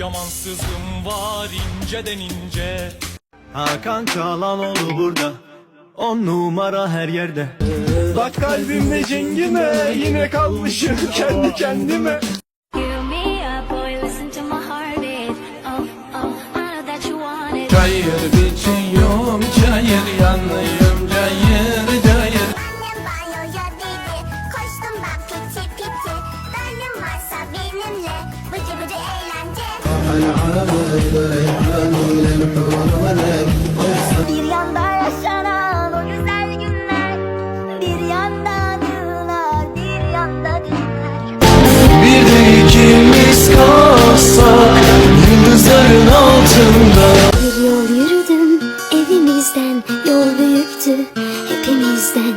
Yamansızım var inceden ince Hakan Çalanoğlu burada. On numara her yerde. Bak kalbimde cengime Yine kalmışım kendi kendime. Fill me up, boy, listen to my heartbeat. Oh, oh, I know that you want it. Çayır biçiyorum çayır yanıyorum cayır cayır Annem banyoya dedi Koştum ben piti Bir yanda yaşanan o güzel günler Bir yanda anılar bir yanda günler Bir de ikimiz kalsak yıldızların altında. Bir yol yürüdüm evimizden yol büyüktü hepimizden.